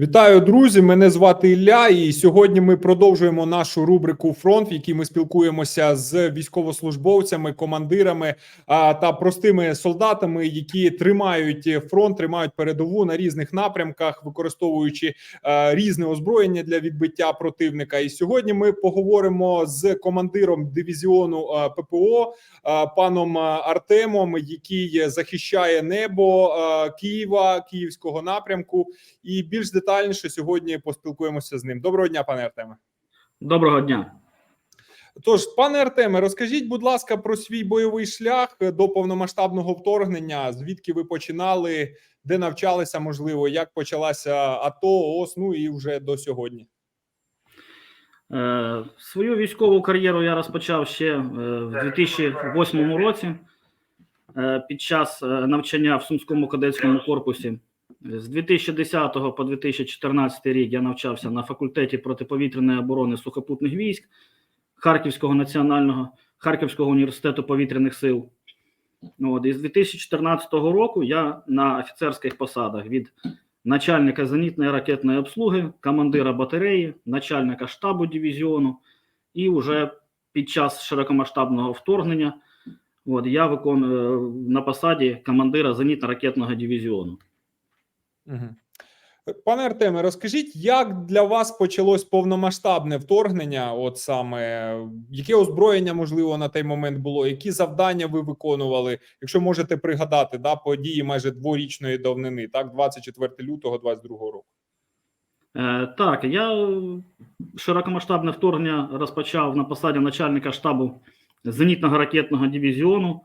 Вітаю, друзі! Мене звати Ілля, і сьогодні ми продовжуємо нашу рубрику Фронт, в якій ми спілкуємося з військовослужбовцями, командирами та простими солдатами, які тримають фронт, тримають передову на різних напрямках, використовуючи різне озброєння для відбиття противника. І сьогодні ми поговоримо з командиром дивізіону ППО паном Артемом, який захищає небо Києва, Київського напрямку і більш детальніше сьогодні поспілкуємося з ним. Доброго дня, пане Артеме. Доброго дня. Тож, пане Артеме, розкажіть, будь ласка, про свій бойовий шлях до повномасштабного вторгнення. Звідки ви починали, де навчалися, можливо, як почалася АТО, ОС, ну і вже до сьогодні. Е, свою військову кар'єру я розпочав ще е, в 2008 році е, під час е, навчання в Сумському кадетському корпусі. З 2010 по 2014 рік я навчався на факультеті протиповітряної оборони сухопутних військ Харківського національного Харківського університету повітряних сил. От, і з 2014 року я на офіцерських посадах від начальника зенітної ракетної обслуги, командира батареї, начальника штабу дивізіону, і вже під час широкомасштабного вторгнення от, я виконую на посаді командира зенітно-ракетного дивізіону. Угу. Пане Артеме, розкажіть, як для вас почалось повномасштабне вторгнення? От саме яке озброєння можливо на той момент було? Які завдання ви виконували? Якщо можете пригадати, да, події майже дворічної давнини, так, 24 лютого 22 року. Е, так, я широкомасштабне вторгнення розпочав на посаді начальника штабу зенітного ракетного дивізіону.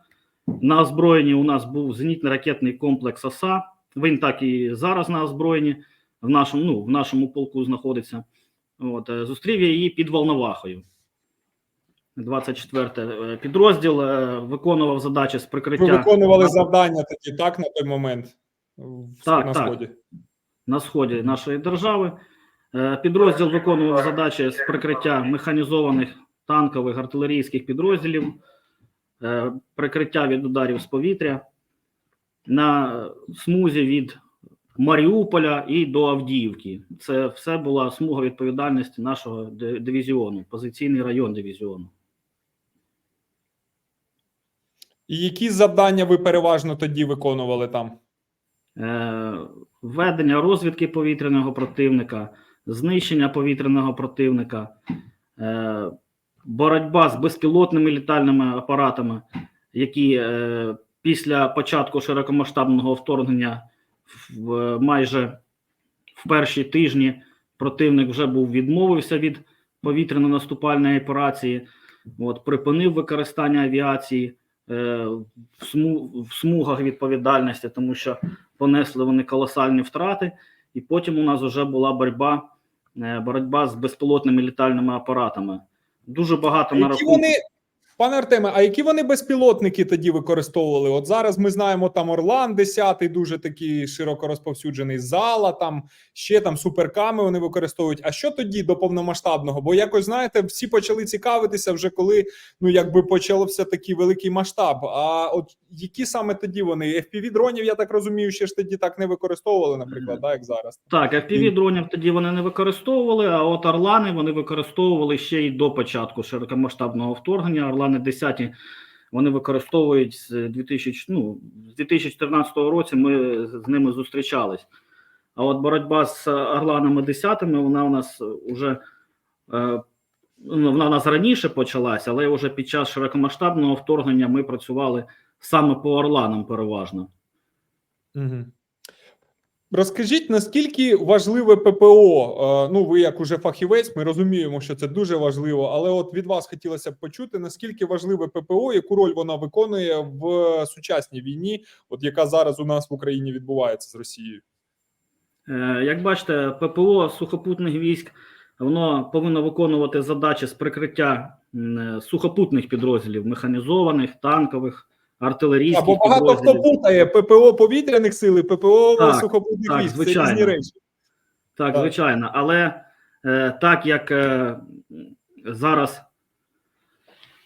На озброєнні у нас був зенітний ракетний комплекс ОСА. Він так і зараз на озброєнні в нашому ну, в нашому полку знаходиться. От, е, Зустрів я її під Волновахою. 24 підрозділ е, виконував задачі з прикриття. Ви виконували завдання тоді, так, на той момент Так, на так. сході. на сході нашої держави. Е, Підрозділ виконував задачі з прикриття механізованих танкових артилерійських підрозділів, е, прикриття від ударів з повітря на смузі від Маріуполя і до Авдіївки. Це все була смуга відповідальності нашого дивізіону, позиційний район дивізіону. І які завдання ви переважно тоді виконували там? Е, Ведення розвідки повітряного противника, знищення повітряного противника, е, боротьба з безпілотними літальними апаратами, які е, після початку широкомасштабного вторгнення в майже в перші тижні противник вже був відмовився від повітряно-наступальної операції, от, припинив використання авіації е, в, сму, в смугах відповідальності, тому що понесли вони колосальні втрати, і потім у нас вже була боротьба, е, боротьба з безпілотними літальними апаратами. Дуже багато на рахунку. вони, пане Артеме, а які вони безпілотники тоді використовували? От зараз ми знаємо там Орлан 10 дуже такий широко розповсюджений зала, там ще там суперками вони використовують. А що тоді до повномасштабного? Бо якось знаєте, всі почали цікавитися вже коли ну якби почався такий великий масштаб. А от які саме тоді вони fpv дронів, я так розумію, ще ж тоді так не використовували, наприклад, да, як зараз. Так, fpv дронів тоді вони не використовували, а от Орлани вони використовували ще й до початку широкомасштабного вторгнення. Орлани 10 вони використовують з 2000, ну, з 2014 році. Ми з з ними зустрічались. А от боротьба з Орланами 10 вона у нас вже е, ну, вона у нас раніше почалася, але вже під час широкомасштабного вторгнення ми працювали саме по Орланам переважно. Угу. Розкажіть, наскільки важливе ППО? Е, Ну, ви як уже фахівець, ми розуміємо, що це дуже важливо, але от від вас хотілося б почути, наскільки важливе ППО, яку роль вона виконує в сучасній війні, от яка зараз у нас в Україні відбувається з Росією? Е, Як бачите, ППО сухопутних військ воно повинно виконувати задачі з прикриття е, сухопутних підрозділів, механізованих, танкових, артилерійських Або багато хто путає ППО повітряних сил і ППО Так, сухопутних так, військ. Це різні речі. Так, Так. звичайно. Але е, так як е, зараз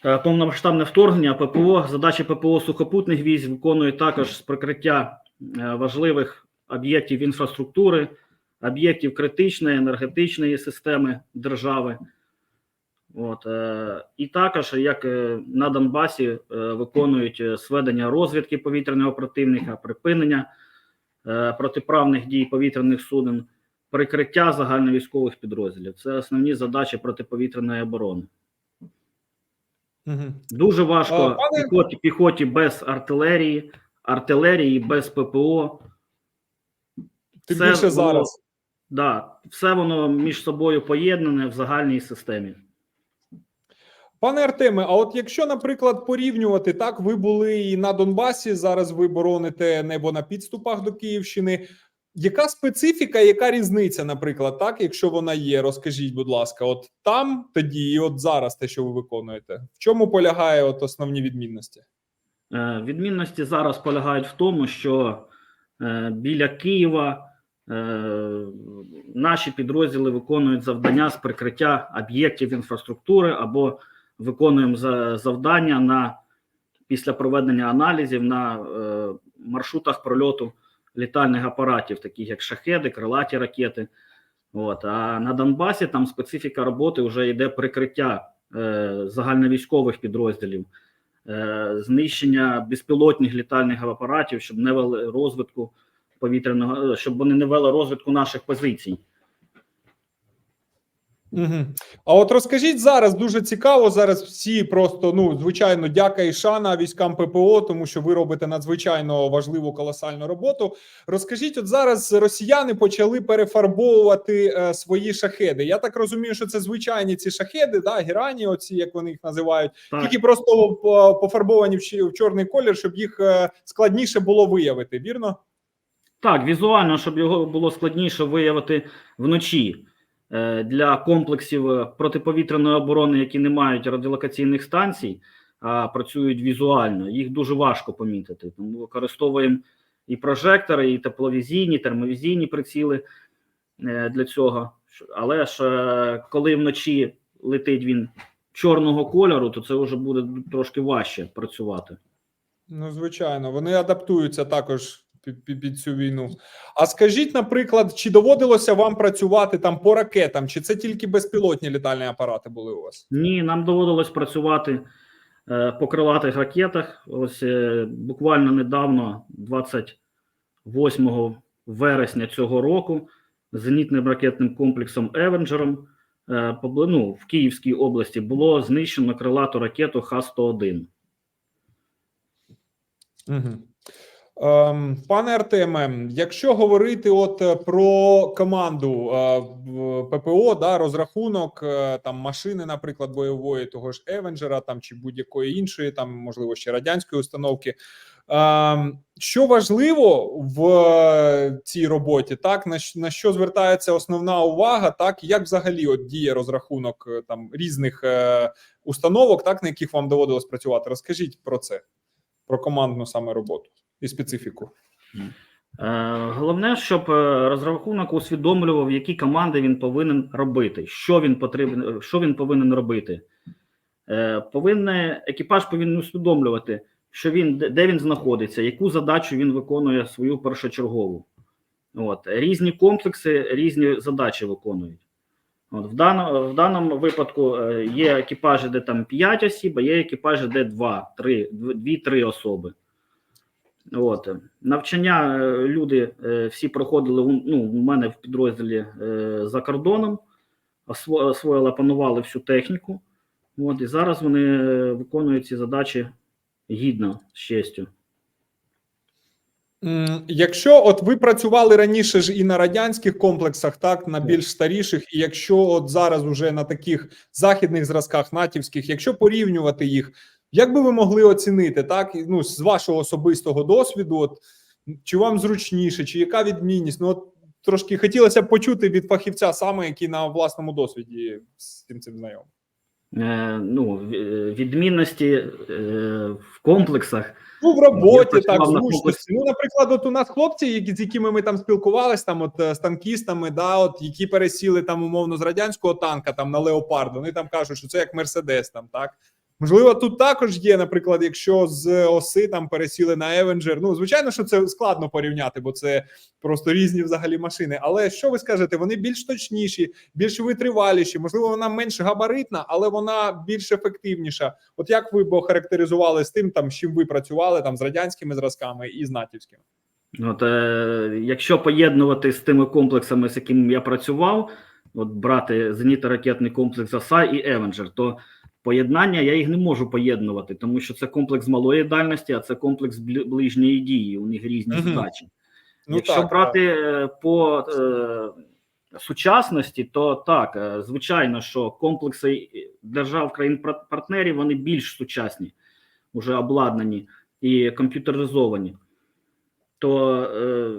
е, повномасштабне вторгнення, ППО, задачі ППО сухопутних військ виконують також з прикриття е, важливих об'єктів інфраструктури, об'єктів критичної енергетичної системи держави. От, е, і також, як е, на Донбасі, е, виконують сведення розвідки повітряного противника, припинення е, протиправних дій повітряних суден, прикриття загальновійськових підрозділів. Це основні задачі протиповітряної оборони. Угу. Дуже важко А, пане- піхоті, піхоті без артилерії, артилерії без ППО. Тим більше зараз. Да, все воно між собою поєднане в загальній системі. Пане Артеме, а от якщо, наприклад, порівнювати так, ви були і на Донбасі, зараз ви бороните небо на підступах до Київщини. Яка специфіка, яка різниця, наприклад, так, якщо вона є, розкажіть, будь ласка, от там тоді і от зараз те, що ви виконуєте, в чому полягає от основні відмінності? Е, Відмінності зараз полягають в тому, що е, біля Києва е, наші підрозділи виконують завдання з прикриття об'єктів інфраструктури або виконуємо за- завдання на після проведення аналізів на е, маршрутах прольоту літальних апаратів, таких як шахеди, крилаті ракети. От а на Донбасі там специфіка роботи вже йде прикриття е, загальновійськових підрозділів е, знищення безпілотних літальних апаратів, щоб не вели розвитку повітряного, щоб вони не вели розвитку наших позицій. Угу. А от розкажіть зараз дуже цікаво. Зараз всі просто ну звичайно, дяка і шана військам ППО, тому що ви робите надзвичайно важливу колосальну роботу. Розкажіть, от зараз росіяни почали перефарбовувати е, свої шахеди. Я так розумію, що це звичайні ці шахеди, да, герані, оці як вони їх називають, Так, тільки просто пофарбовані в в чорний колір, щоб їх е, складніше було виявити. Вірно? так, візуально, щоб його було складніше виявити вночі для комплексів е, протиповітряної оборони, які не мають радіолокаційних станцій, а працюють візуально. Їх дуже важко помітити. Тому використовуємо і прожектори, і тепловізійні, термовізійні приціли е, для цього. Але ж е, коли вночі летить він чорного кольору, то це вже буде трошки важче працювати. Ну, звичайно, вони адаптуються також під, цю війну. А скажіть, наприклад, чи доводилося вам працювати там по ракетам, чи це тільки безпілотні літальні апарати були у вас? Ні, нам доводилось працювати е, по крилатих ракетах. Ось е, буквально недавно, 28 вересня цього року, зенітним ракетним комплексом Евенджером е, ну, в Київській області було знищено крилату ракету Х-101. Угу. Ем, пане Артеме, якщо говорити от е, про команду е, ППО, да, розрахунок е, там машини, наприклад, бойової того ж Евенджера, там чи будь-якої іншої, там можливо ще радянської установки. Ем, що важливо в цій роботі, так на, що звертається основна увага, так як взагалі от діє розрахунок там різних установок, так на яких вам доводилось працювати? Розкажіть про це, про командну саме роботу і специфіку. Е, Головне, щоб е, розрахунок усвідомлював, які команди він повинен робити, що він потрібен, що він повинен робити. Е, Повинен екіпаж повинен усвідомлювати, що він де- він знаходиться, яку задачу він виконує свою першочергову. От різні комплекси, різні задачі виконують. От в даному в даному випадку є екіпажі, де там 5 осіб, а є екіпажі, де 2, 3, 2-3 особи. От навчання е, люди е, всі проходили у- ну, у мене в підрозділі е, за кордоном, осво- освоїли, опанували всю техніку. От, і зараз вони виконують ці задачі гідно з честю. Якщо от ви працювали раніше ж і на радянських комплексах, так на більш старіших, і якщо от зараз уже на таких західних зразках натівських, якщо порівнювати їх, як би ви могли оцінити так? Ну з вашого особистого досвіду, от чи вам зручніше, чи яка відмінність? Ну от трошки хотілося б почути від фахівця саме, який на власному досвіді з цим цим знайомий. Е, ну, відмінності е, в комплексах. Ну, в роботі так на зручності. Ну, наприклад, от у нас хлопці, які з якими ми там спілкувалися, там от е, з танкістами, да, от які пересіли там умовно з радянського танка там на леопард. Вони там кажуть, що це як мерседес, там так Можливо, тут також є, наприклад, якщо з оси там пересіли на Евенджер. Ну, звичайно, що це складно порівняти, бо це просто різні взагалі машини. Але що ви скажете? Вони більш точніші, більш витриваліші. Можливо, вона менш габаритна, але вона більш ефективніша. От як ви б охарактеризували з тим, там з чим ви працювали там з радянськими зразками і з натівськими? От, е, якщо поєднувати з тими комплексами, з якими я працював, от брати зенітно-ракетний комплекс «Оса» і Евенджер, то поєднання я їх не можу поєднувати, тому що це комплекс малої дальності, а це комплекс ближньої дії. У них різні Мгм. задачі. Ну Якщо так, брати е, по е, сучасності, то так, е, звичайно, що комплекси держав країн-партнерів вони більш сучасні, вже обладнані і комп'ютеризовані, то е,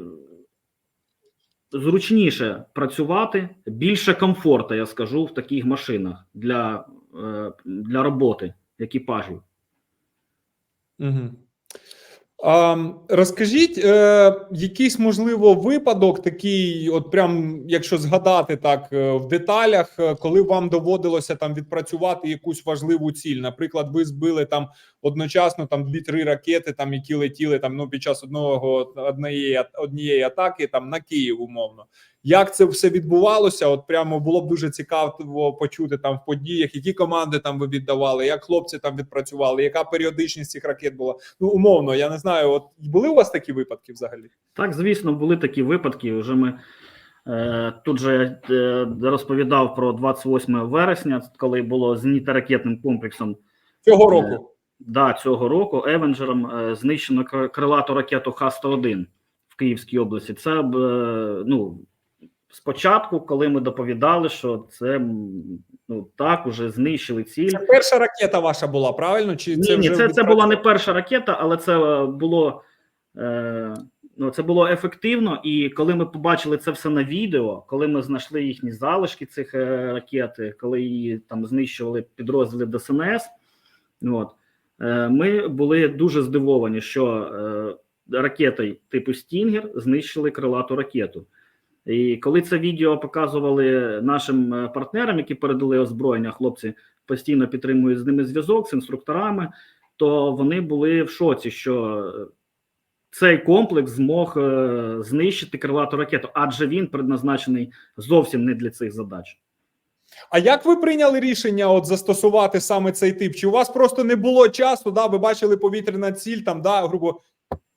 зручніше працювати, більше комфорту, я скажу, в таких машинах для, е, для роботи екіпажів. Угу. А, розкажіть, е, якийсь можливо випадок, такий, от прям якщо згадати так е, в деталях, е, коли вам доводилося там відпрацювати якусь важливу ціль. Наприклад, ви збили там одночасно там дві-три ракети, там які летіли там ну під час одного однієї однієї атаки, там на Київ, умовно. Як це все відбувалося? От прямо було б дуже цікаво почути там в подіях, які команди там ви віддавали, як хлопці там відпрацювали, яка періодичність цих ракет була. Ну умовно, я не знаю. От були у вас такі випадки взагалі? Так, звісно, були такі випадки. Вже ми е, тут же е, розповідав про 28 вересня, коли було зенітно-ракетним комплексом Цього року. Да, цього року Евенджером е, знищено крилату ракету Х-101 в Київській області. Це е, ну, спочатку, коли ми доповідали, що це ну, так, уже знищили ціль. Це перша ракета ваша була, правильно? Чи Ні, це ні, вже це, це була не перша ракета, але це е, було. Е, ну, це було ефективно, і коли ми побачили це все на відео, коли ми знайшли їхні залишки цих е, ракет, коли її там знищували підрозділи ДСНС, от, ми були дуже здивовані, що е, ракетой типу Стінгер знищили крилату ракету. І коли це відео показували нашим е, партнерам, які передали озброєння, хлопці постійно підтримують з ними зв'язок з інструкторами, то вони були в шоці, що е, цей комплекс змог е, знищити крилату ракету, адже він предназначений зовсім не для цих задач. А як ви прийняли рішення от застосувати саме цей тип? Чи у вас просто не було часу? Да, ви бачили повітряна ціль, там да, грубо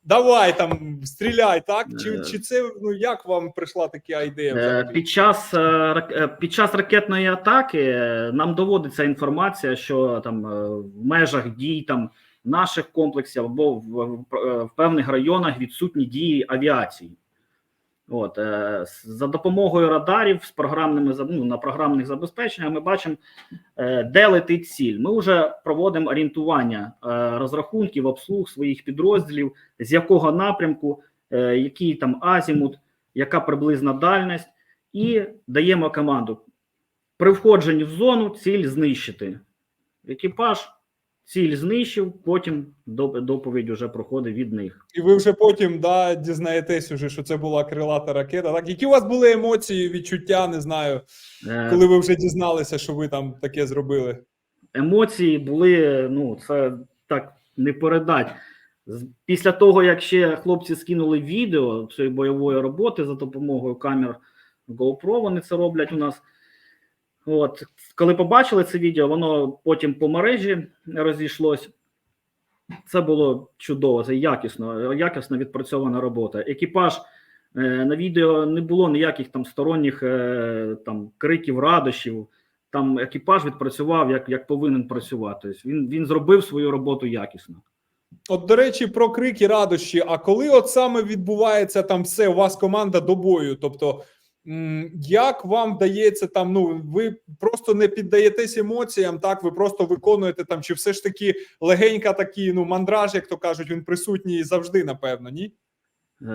давай там стріляй, так? Чи, Е. чи це ну як вам прийшла така ідея? Е. Під час е, під час ракетної атаки нам доводиться інформація, що там в межах дій там наших комплексів або в, в, в певних районах відсутні дії авіації. От е, за допомогою радарів з програмними ну, на програмних забезпеченнях ми бачимо, е, де летить ціль. Ми вже проводимо орієнтування е, розрахунків, обслуг своїх підрозділів, з якого напрямку, е, який там азімут, яка приблизна дальність, і даємо команду при входженні в зону ціль знищити. Екіпаж ціль знищив, потім доповідь вже проходить від них. І ви вже потім да, дізнаєтесь, уже, що це була крилата ракета. Так, які у вас були емоції, відчуття, не знаю, Е, коли ви вже дізналися, що ви там таке зробили? емоції були, ну, це так не передать. Після того, як ще хлопці скинули відео цієї бойової роботи за допомогою камер GoPro, вони це роблять у нас. От, коли побачили це відео, воно потім по мережі розійшлось. Це було чудово, це якісно, якісно відпрацьована робота. Екіпаж е, на відео не було ніяких там сторонніх е, там криків, радощів. Там екіпаж відпрацював як, як повинен працювати. Тобто Він, він зробив свою роботу якісно. От, до речі, про крики радощі. А коли от саме відбувається там все, у вас команда до бою? Тобто, як вам вдається там? Ну ви просто не піддаєтесь емоціям, так ви просто виконуєте там, чи все ж таки легенька такий, ну мандраж, як то кажуть, він присутній завжди, напевно, ні? Е,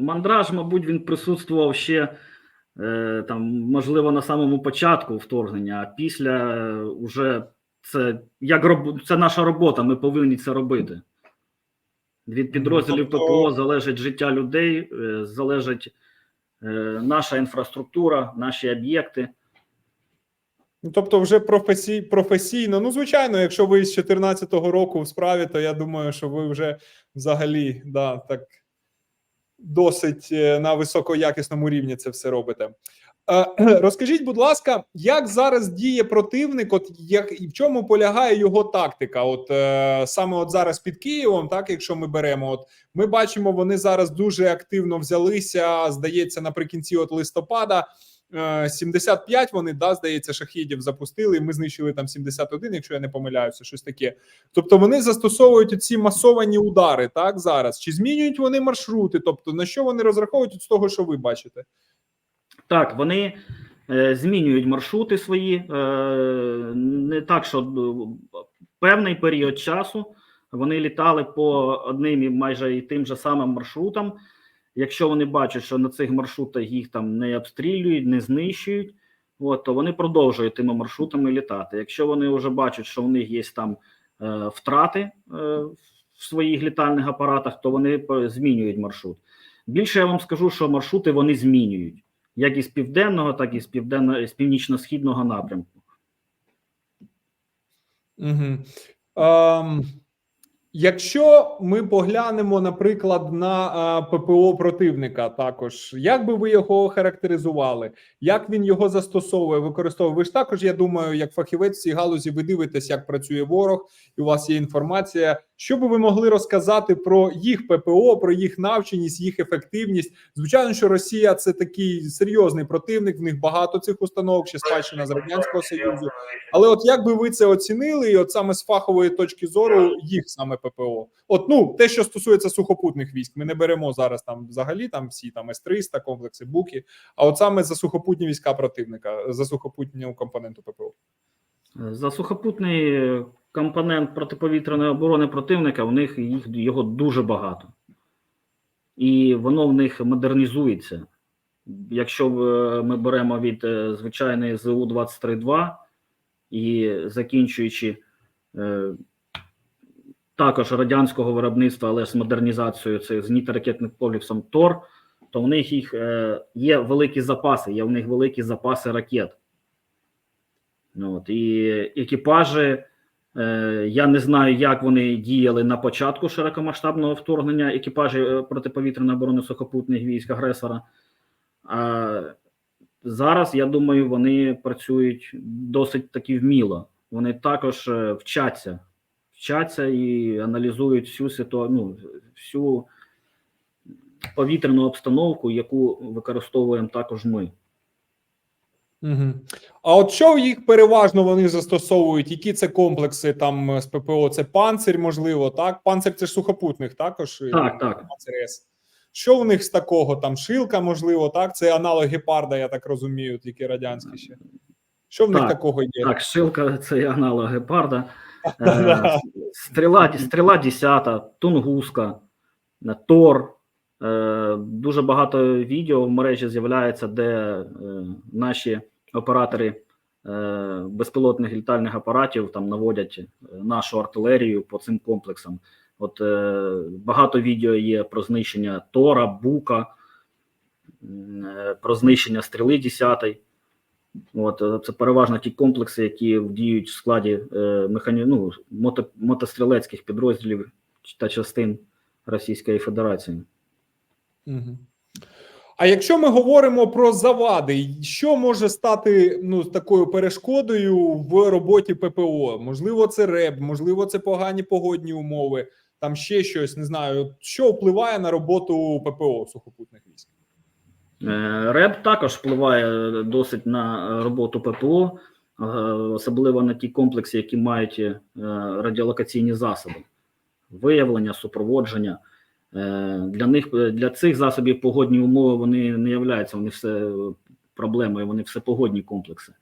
мандраж, мабуть, він присутствував ще е, там, можливо, на самому початку вторгнення, а після е, уже це як роб... це наша робота, ми повинні це робити. Від підрозділів Тобто- ППО залежить життя людей, е, залежить наша інфраструктура, наші об'єкти. Ну, тобто, вже професій, професійно. Ну, звичайно, якщо ви з 2014 року в справі, то я думаю, що ви вже взагалі да, так досить е, на високоякісному рівні це все робите. Е, Розкажіть, будь ласка, як зараз діє противник? От як і в чому полягає його тактика? От е, саме от зараз під Києвом, так якщо ми беремо, от ми бачимо, вони зараз дуже активно взялися. Здається, наприкінці от листопада. е, 75 вони да здається шахідів запустили. і Ми знищили там 71, якщо я не помиляюся, щось таке. Тобто вони застосовують ці масовані удари так зараз. Чи змінюють вони маршрути? Тобто на що вони розраховують з того, що ви бачите? Так, вони е, змінюють маршрути свої. Е, не так, що е, певний період часу вони літали по одним і майже і тим же самим маршрутам. Якщо вони бачать, що на цих маршрутах їх там не обстрілюють, не знищують, от, то вони продовжують тими маршрутами літати. Якщо вони вже бачать, що в них є там е, втрати е, в своїх літальних апаратах, то вони змінюють маршрут. Більше я вам скажу, що маршрути вони змінюють як із південного, так і з південно з північно-східного напрямку. Угу. Ем, якщо ми поглянемо, наприклад, на е, ППО противника, також як би ви його характеризували? Як він його застосовує, використовує? Ви ж також, я думаю, як фахівець в цій галузі, ви дивитесь, як працює ворог, і у вас є інформація. Що би ви могли розказати про їх ППО, про їх навченість, їх ефективність? Звичайно, що Росія це такий серйозний противник. В них багато цих установок, ще спадщина з радянського союзу. Але от як би ви це оцінили, і от саме з фахової точки зору їх саме ППО? От ну те, що стосується сухопутних військ, ми не беремо зараз там взагалі там всі там С-300, комплекси Буки. А от саме за сухопутні війська противника, за сухопутню компоненту ППО. За сухопутний компонент протиповітряної оборони противника, у них їх його дуже багато, і воно в них модернізується. Якщо е, ми беремо від е, звичайної ЗУ 23-2 і закінчуючи е, також радянського виробництва, але з модернізацією цих зенітно-ракетних комплексом ТОР, то в них їх є великі запаси, є в них великі запаси ракет. Ну, От, і екіпажі, я не знаю, як вони діяли на початку широкомасштабного вторгнення екіпажі е, протиповітряної оборони сухопутних військ агресора. А зараз, я думаю, вони працюють досить таки вміло. Вони також е, вчаться, вчаться і аналізують всю ситуацію, ну, всю повітряну обстановку, яку використовуємо також ми. Угу. А от що їх переважно вони застосовують? Які це комплекси там е, з ППО? Це панцир, можливо, так? Панцир це ж сухопутних, також е, Так, так. С. Що в них з такого? Там шилка, можливо, так? Це аналог гепарда, я так розумію, тільки радянський ще. Що в них такого є? Так, шилка це аналог гепарда. Е, Стріла, стріла 10, тунгуска, тор. Е, Дуже багато відео в мережі з'являється, де е, наші оператори е, безпілотних літальних апаратів там наводять нашу артилерію по цим комплексам. От багато відео є про знищення Тора, Бука, про знищення стріли 10. От це переважно ті комплекси, які діють в складі е, механі... ну, мото... мотострілецьких підрозділів та частин Російської Федерації. А якщо ми говоримо про завади, що може стати ну такою перешкодою в роботі ППО? Можливо, це РЕБ, можливо, це погані погодні умови, там ще щось не знаю. Що впливає на роботу ППО сухопутних військ? Е, РЕБ також впливає досить на роботу ППО, е, особливо на ті комплекси, які мають е, радіолокаційні засоби, виявлення, супроводження. Е, Для них для цих засобів погодні умови вони не являються, вони все проблемою, вони все погодні комплекси.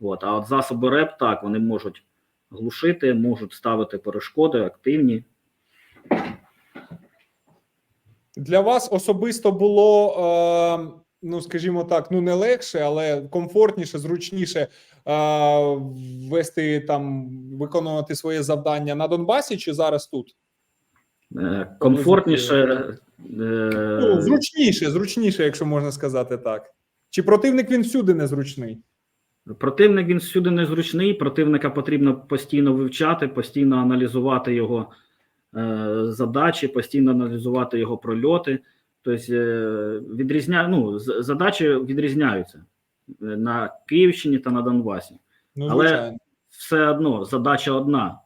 От. А от засоби РЕП так, вони можуть глушити, можуть ставити перешкоди, активні. Для вас особисто було, е, ну скажімо так, ну не легше, але комфортніше, зручніше е, вести там, виконувати своє завдання на Донбасі чи зараз тут? Е, Комфортніше. е, Ну, зручніше, зручніше, якщо можна сказати так. Чи противник він всюди незручний? Противник він всюди незручний. Противника потрібно постійно вивчати, постійно аналізувати його е, задачі, постійно аналізувати його прольоти. Тобто е, відрізня... ну, задачі відрізняються на Київщині та на Донбасі. Ну, Але- Все одно задача одна: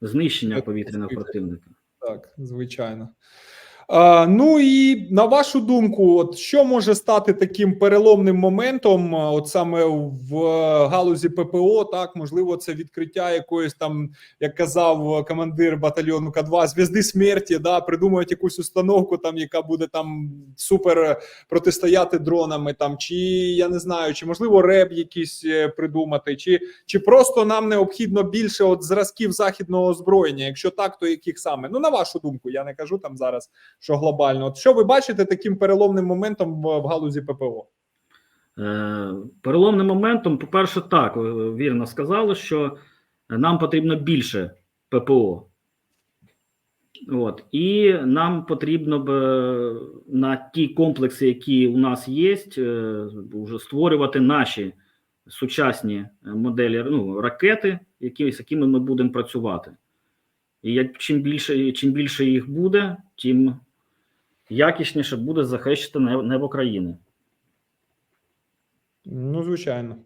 знищення повітряного противника. Так, звичайно. А, ну і на вашу думку, от що може стати таким переломним моментом, от саме в е, галузі ППО, так можливо, це відкриття якоїсь там, як казав командир батальйону К2, зв'язди смерті, да, придумують якусь установку, там яка буде там супер протистояти дронами, там чи я не знаю, чи можливо реб якийсь е, придумати, чи чи просто нам необхідно більше от зразків західного озброєння? Якщо так, то яких саме? Ну на вашу думку, я не кажу там зараз, що глобально. От що ви бачите таким переломним моментом в, галузі ППО? Е, Переломним моментом, по-перше, так, вірно сказали, що нам потрібно більше ППО. От. І нам потрібно б е, на ті комплекси, які у нас є, е, вже створювати наші сучасні е, моделі ну, ракети, які, з якими ми будемо працювати. І як, чим, більше, чим більше їх буде, тим якісніше буде захищати небо країни. Ну, звичайно.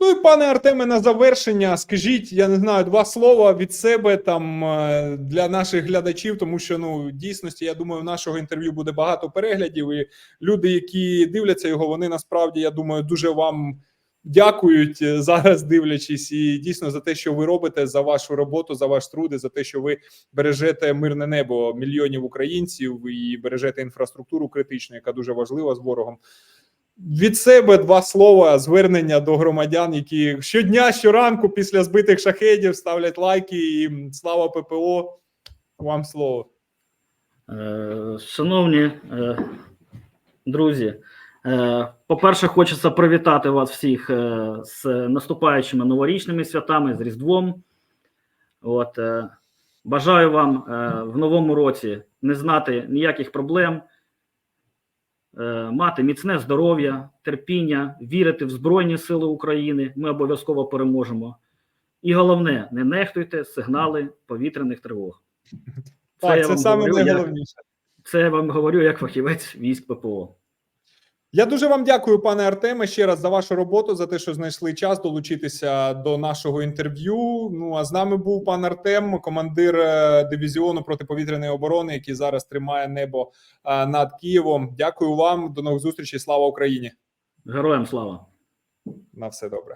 Ну і пане Артеме, на завершення, скажіть, я не знаю, два слова від себе там е, для наших глядачів, тому що ну дійсності, я думаю, в нашого інтерв'ю буде багато переглядів, і люди, які дивляться його, вони насправді, я думаю, дуже вам дякують е, зараз, дивлячись, і дійсно за те, що ви робите, за вашу роботу, за ваш труд, і за те, що ви бережете мирне небо мільйонів українців і бережете інфраструктуру критичну, яка дуже важлива з ворогом. Від себе два слова звернення до громадян, які щодня, щоранку після збитих шахедів ставлять лайки і слава ППО. Вам слово. Е, Шановні е, друзі, по-перше, хочеться привітати вас всіх е, з наступаючими новорічними святами, з Різдвом. От, е, бажаю вам е, в новому році не знати ніяких проблем, е, мати міцне здоров'я, терпіння, вірити в Збройні Сили України. Ми обов'язково переможемо. І головне, не нехтуйте сигнали повітряних тривог. Так, я це вам саме говорю, як- найголовніше. це я вам говорю як фахівець військ ППО. Я дуже вам дякую, пане Артеме, ще раз за вашу роботу, за те, що знайшли час долучитися до нашого інтерв'ю. Ну а з нами був пан Артем, командир е, дивізіону протиповітряної оборони, який зараз тримає небо е, над Києвом. Дякую вам. До нових зустрічей. Слава Україні! Героям слава! На все добре.